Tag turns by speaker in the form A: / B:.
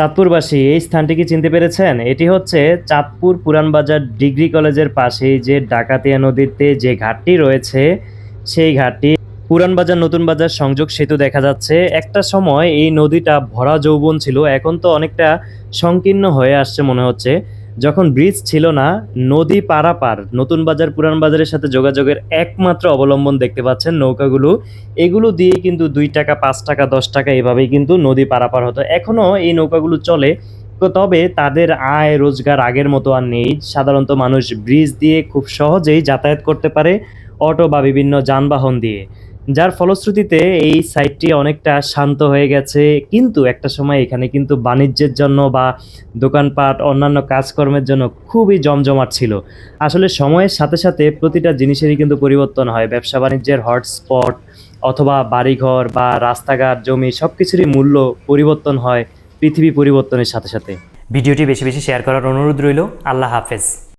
A: চাঁদপুরবাসী, এই স্থানটি কি চিনতে পেরেছেন? এটি হচ্ছে চাঁদপুর পুরানবাজার ডিগ্রি কলেজের পাশেই যে ডাকাতিয়া নদীতে যে ঘাটটি রয়েছে, সেই ঘাটটি পুরানবাজার নতুন বাজার সংযোগ সেতু দেখা যাচ্ছে। একটা সময় এই নদীটা ভরা যৌবন ছিল, এখন তো অনেকটা সংকীর্ণ হয়ে আসছে মনে হচ্ছে। যখন ব্রিজ ছিল না, নদী পারাপার, নতুন বাজার, পুরান বাজারের সাথে যোগাযোগের একমাত্র অবলম্বন দেখতে পাচ্ছেন নৌকাগুলো। এগুলো দিয়ে কিন্তু দুই টাকা, পাঁচ টাকা, দশ টাকা এভাবেই কিন্তু নদী পারাপার হতো। এখনও এই নৌকাগুলো চলে। তবে তাদের আয়, রোজগার আগের মতো আর নেই। সাধারণত মানুষ ব্রিজ দিয়ে খুব সহজেই যাতায়াত করতে পারে অটো বা বিভিন্ন যানবাহন দিয়ে। যার ফলশ্রুতিতে এই সাইটটি অনেকটা শান্ত হয়ে গেছে। কিন্তু একটা সময় এখানে কিন্তু বাণিজ্যের জন্য বা দোকানপাট, অন্যান্য কাজকর্মের জন্য খুবই জমজমাট ছিল। আসলে সময়ের সাথে সাথে প্রতিটা জিনিসেরই কিন্তু পরিবর্তন হয়। ব্যবসা বাণিজ্যের হটস্পট অথবা বাড়িঘর বা রাস্তাঘাট, জমি সব কিছুরই মূল্য পরিবর্তন হয়, পৃথিবী পরিবর্তনের সাথে সাথে। ভিডিওটি বেশি বেশি শেয়ার করার অনুরোধ রইল। আল্লাহ হাফেজ।